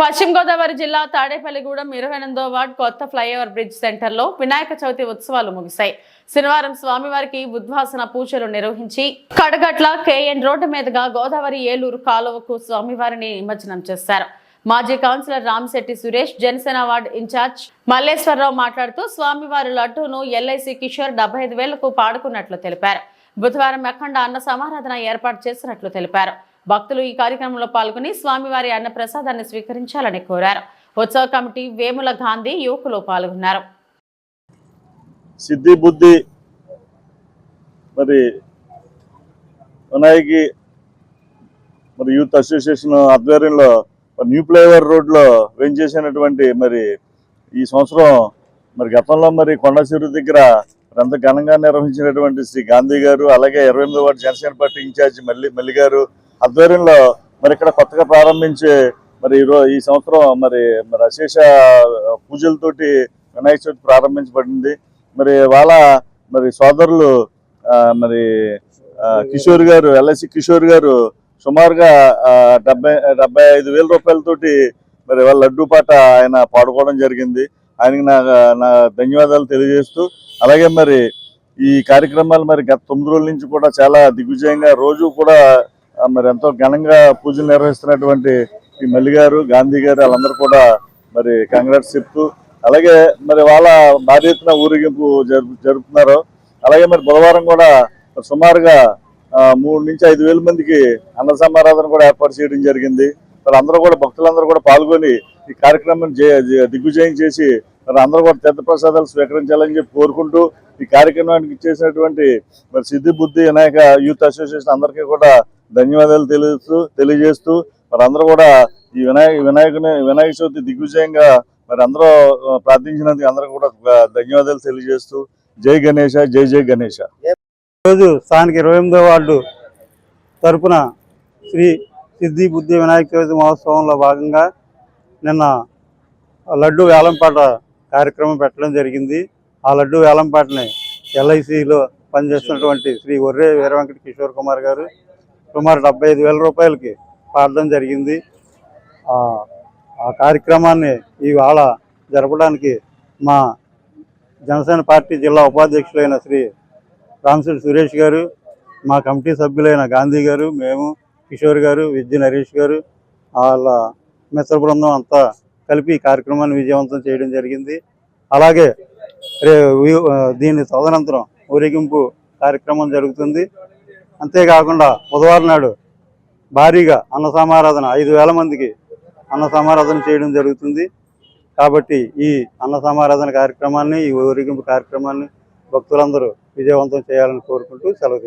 పశ్చిమ గోదావరి జిల్లా తాడేపల్లిగూడెం ఇరవై ఎనిమిదో వార్డ్ కొత్త ఫ్లైఓవర్ బ్రిడ్జ్ సెంటర్లో వినాయక చవితి ఉత్సవాలు ముగిశాయి. శనివారం స్వామివారికి ఉద్వాసన పూజలు నిర్వహించి కడగట్ల కేఎన్ రోడ్డు మీదుగా గోదావరి ఏలూరు కాలువకు స్వామివారిని నిమజ్జనం చేశారు. మాజీ councillor Ramasetti Suresh Janasena ward in charge Malleswararao మాట్లాడుతూ స్వామివారి లడ్డూను ఎల్ఐసి కిషోర్ డెబ్బై ఐదు వేలకు పాడుకున్నట్లు తెలిపారు. బుధవారం అఖండ అన్న సమారాధన ఏర్పాటు చేసినట్లు తెలిపారు. భక్తులు ఈ కార్యక్రమంలో పాల్గొని స్వామివారి అన్న ప్రసాదాన్ని స్వీకరించాలని కోరారు. ఉత్సవ కమిటీ వేముల గాంధీ యువకులు పాల్గొన్నారు. సిద్ధి బుద్ధి మరి వినాయకి మరి యూత్ అసోసియేషన్ ఆధ్వర్యంలో న్యూ ఫ్లైఓవర్ రోడ్లో వెంచేసినటువంటి మరి ఈ సంవత్సరం మరి గతంలో మరి కొండసిరు దగ్గర అంత ఘనంగా నిర్వహించినటువంటి శ్రీ గాంధీ గారు అలాగే ఇరవై ఎనిమిది ward Janasena party in charge Malli Malli గారు ఆధ్వర్యంలో మరి ఇక్కడ కొత్తగా ప్రారంభించే మరి ఈ ఈ సంవత్సరం మరి మరి అశేష పూజలతోటి వినాయక చవితి ప్రారంభించబడింది. మరి వాళ్ళ మరి సోదరులు మరి కిషోర్ గారు ఎల్ఐసి కిషోర్ గారు సుమారుగా డెబ్బై డెబ్బై ఐదు వేల రూపాయలతోటి మరి వాళ్ళ లడ్డూ పాట ఆయన పాడుకోవడం జరిగింది. ఆయనకి నా నా ధన్యవాదాలు తెలియజేస్తూ అలాగే మరి ఈ కార్యక్రమాలు మరి గత తొమ్మిది రోజుల నుంచి కూడా చాలా దిగ్విజయంగా రోజు కూడా మరి ఎంతో ఘనంగా పూజలు నిర్వహిస్తున్నటువంటి ఈ మల్లి గారు గాంధీ గారు వాళ్ళందరూ కూడా మరి కంగ్రాట్స్ చెప్తూ అలాగే మరి వాళ్ళ భారీ ఎత్తున ఊరేగింపు జరుపు జరుపుతున్నారు. అలాగే మరి బుధవారం కూడా సుమారుగా మూడు నుంచి ఐదు వేల మందికి అన్న సమారాధన కూడా ఏర్పాటు చేయడం జరిగింది. మరి అందరూ కూడా భక్తులందరూ కూడా పాల్గొని ఈ కార్యక్రమం దిగ్విజయం చేసి మరి అందరూ కూడా తీర్థప్రసాదాలు స్వీకరించాలని చెప్పి కోరుకుంటూ ఈ కార్యక్రమానికి ఇచ్చేసినటువంటి మరి సిద్ధి బుద్ధి వినాయక యూత్ అసోసియేషన్ అందరికీ కూడా ధన్యవాదాలు తెలుస్తూ తెలియజేస్తూ మరి అందరూ కూడా ఈ వినాయక వినాయకుని వినాయక చవితి దిగ్విజయంగా మరి అందరూ ప్రార్థించినందుకు అందరూ కూడా ధన్యవాదాలు తెలియజేస్తూ. జై గణేష జై జై గణేష. రోజు స్థానిక ఇరవై ఎనిమిదో వార్డు తరపున శ్రీ సిద్ధి బుద్ధి వినాయక చవితి మహోత్సవంలో భాగంగా నిన్న లడ్డు వేలంపాట కార్యక్రమం పెట్టడం జరిగింది. ఆ లడ్డు వేలంపాటని ఎల్ఐసిలో పనిచేస్తున్నటువంటి శ్రీ ఒర్రే వీరవెంకట కిషోర్ కుమార్ గారు సుమారు డెబ్బై ఐదు వేల రూపాయలకి పాడడం జరిగింది. ఆ కార్యక్రమాన్ని ఇవాళ జరపడానికి మా జనసేన పార్టీ జిల్లా ఉపాధ్యక్షులైన శ్రీ రామశ్రీ సురేష్ గారు మా కమిటీ సభ్యులైన గాంధీ గారు మేము కిషోర్ గారు విద్య నరేష్ గారు వాళ్ళ మిత్ర బృందం అంతా కలిపి ఈ కార్యక్రమాన్ని విజయవంతం చేయడం జరిగింది. అలాగే రే దీని తదనంతరం ఊరేగింపు కార్యక్రమం జరుగుతుంది. అంతేకాకుండా బుధవారం నాడు భారీగా అన్న సమారాధన ఐదు వేల మందికి అన్న సమారాధన చేయడం జరుగుతుంది. కాబట్టి ఈ అన్న సమారాధన కార్యక్రమాన్ని ఈ ఊరేగింపు కార్యక్రమాన్ని భక్తులందరూ విజయవంతం చేయాలని కోరుకుంటూ సెలవు